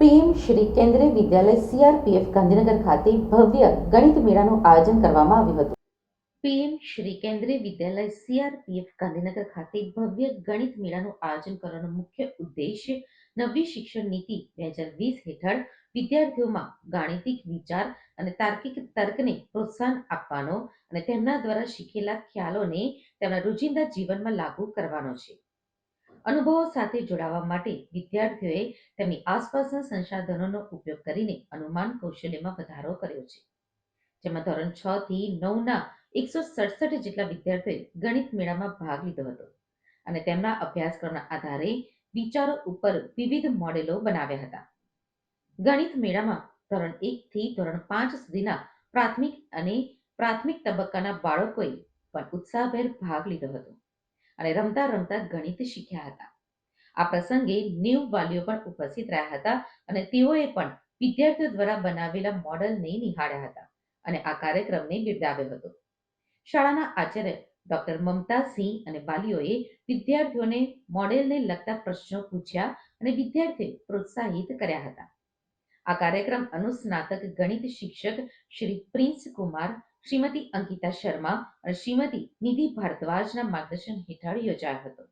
PM Shri કેન્દ્રીય વિદ્યાલય CRPF Gandhinagar ખાતે ભવ્ય ગણિત મેળાનું આયોજન કરવામાં આવ્યું હતું. પીએમ શ્રી કેન્દ્રીય વિદ્યાલય સીઆરપીએફ ગાંધીનગર ખાતે ભવ્ય ગણિત મેળાનું આયોજન કરવાનો મુખ્ય ઉદ્દેશ્ય નવી શિક્ષણ નીતિ બે હજાર વીસ હેઠળ વિદ્યાર્થીઓમાં ગાણિતિક વિચાર અને તાર્કિક તર્કને પ્રોત્સાહન આપવાનો અને તેમના દ્વારા શીખેલા ખ્યાલોને તેમના રોજિંદા જીવનમાં લાગુ કરવાનો છે. અનુભવો સાથે જોડાવા માટે વિદ્યાર્થીઓએ તેમની આસપાસના સંસાધનોનો ઉપયોગ કરીને અનુમાન કૌશલ્યમાં વધારો કર્યો છે. જેમાં ધોરણ છ થી નવના એકસો સડસઠ જેટલા વિદ્યાર્થીઓએ ગણિત મેળામાં ભાગ લીધો હતો અને તેમના અભ્યાસક્રમના આધારે વિચારો ઉપર વિવિધ મોડેલો બનાવ્યા હતા. ગણિત મેળામાં ધોરણ એક થી ધોરણ પાંચ સુધીના પ્રાથમિક અને પ્રાથમિક તબક્કાના બાળકોએ પણ ઉત્સાહભેર ભાગ લીધો હતો. અને રમતા રમતા ગણિત શીખ્યા હતા. આ પ્રસંગે નેવ વાલીઓ પણ ઉપસ્થિત રહ્યા હતા અને તેઓએ પણ વિદ્યાર્થીઓ દ્વારા બનાવેલા મોડલને નિહાળ્યા હતા અને આ કાર્યક્રમને બિરદાવ્યો હતો. શાળાના આચાર્ય ડોક્ટર મમતા સિંહ અને વાલીઓએ વિદ્યાર્થીઓને મોડેલને લગતા પ્રશ્નો પૂછ્યા અને વિદ્યાર્થીઓ પ્રોત્સાહિત કર્યા હતા. આ કાર્યક્રમ અનુસ્નાતક ગણિત શિક્ષક શ્રી પ્રિન્સ કુમાર શ્રીમતી અંકિતા શર્મા અને શ્રીમતી નિધિ ભારદ્વાજના માર્ગદર્શન હેઠળ યોજાયો હતો.